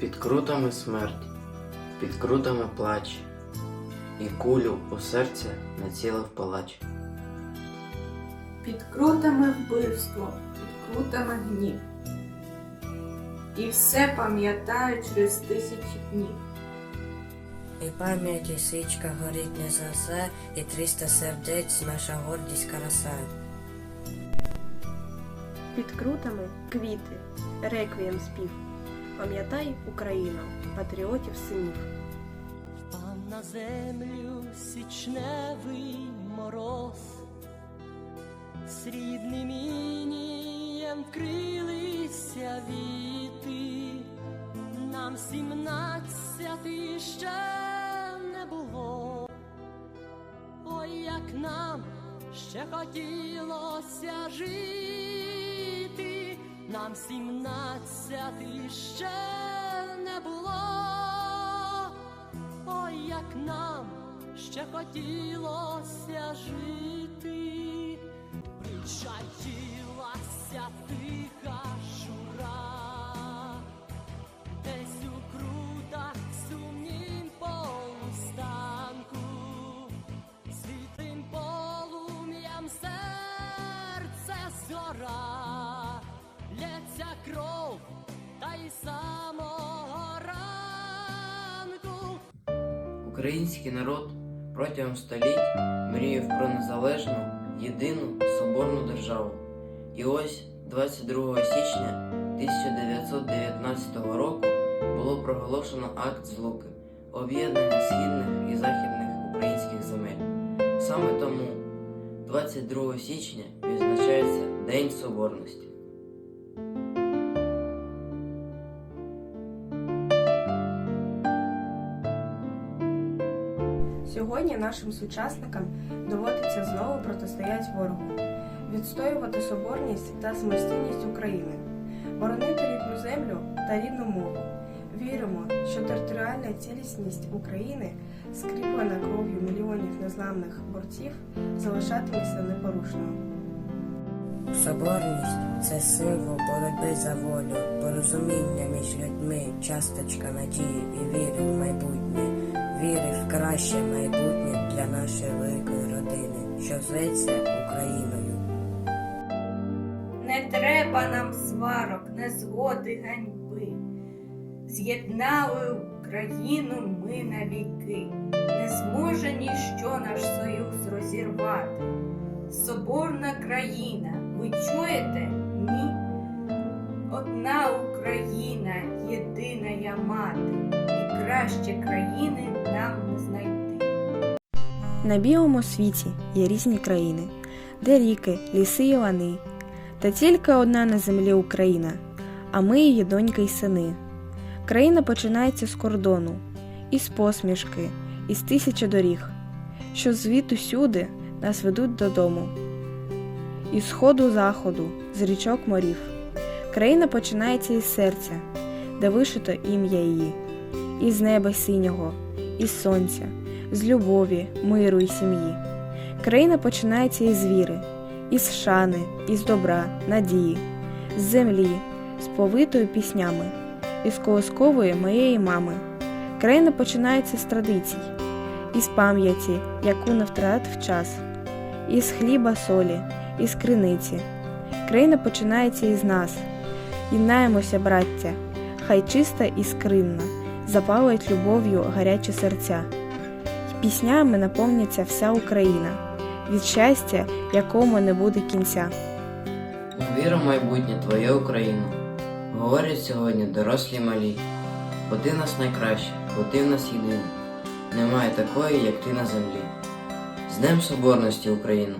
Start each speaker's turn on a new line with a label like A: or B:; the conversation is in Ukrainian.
A: Під крутами смерть, під крутами плач, і кулю у серце націлив палач.
B: Під крутами вбивство, під крутами гнів. І все пам'ятаю через тисячі днів.
C: І пам'яті свічка горить не згаса, і триста сердець наша гордість краса.
D: Під крутами квіти, реквієм спів. Пам'ятай, Україна, патріотів синів.
E: Пав на землю січневий мороз, срібним інієм вкрилися віти, нам сімнадцяти ще не було. Ой, як нам ще хотілося жити, нам сімнадцяти ще не було. Ой, як нам ще хотілося жити, причаїлася самого ранку.
A: Український народ протягом століть мріяв про незалежну, єдину соборну державу. І ось 22 січня 1919 року було проголошено акт злуки, об'єднання східних і західних українських земель. Саме тому 22 січня відзначається День Соборності.
D: Сьогодні нашим сучасникам доводиться знову протистояти ворогу, відстоювати соборність та самостійність України, боронити рідну землю та рідну мову. Віримо, що територіальна цілісність України, скріплена кров'ю мільйонів незламних борців, залишатиметься непорушною.
C: Соборність це символ боротьби за волю, порозуміння між людьми, часточка надії і віри в майбутнє, віри в краще майбутнє для нашої великої родини, що зветься Україною.
B: Не треба нам сварок, незгоди, ганьби. З'єднали Україну ми навіки. Не зможе ніщо наш союз розірвати. Соборна країна, ви чуєте? Ні. Одна Україна, єдина я мати, краще країни нам не знайти.
D: На білому світі є різні країни, де ріки, ліси і лани. Та тільки одна на землі Україна, а ми її доньки й сини. Країна починається з кордону, із посмішки, із тисячі доріг, що звідусюди нас ведуть додому. Із сходу заходу, з річок морів. Країна починається із серця, де вишито ім'я її, із неба синього, із сонця, з любові, миру і сім'ї. Країна починається із віри, із шани, із добра, надії, з землі, з повитою піснями, із колоскової моєї мами. Країна починається з традицій, із пам'яті, яку не втратив час, із хліба солі, із криниці. Країна починається із нас. Єднаємося, браття, хай чиста і скринна, запалить любов'ю гарячі серця. І піснями наповниться вся Україна від щастя, якому не буде кінця.
A: Віра в майбутнє твоє Україно. Говорять сьогодні дорослі малі. Бо ти нас найкраща, бо ти в нас єдина. Немає такої, як ти на землі. З Днем Соборності, Україну!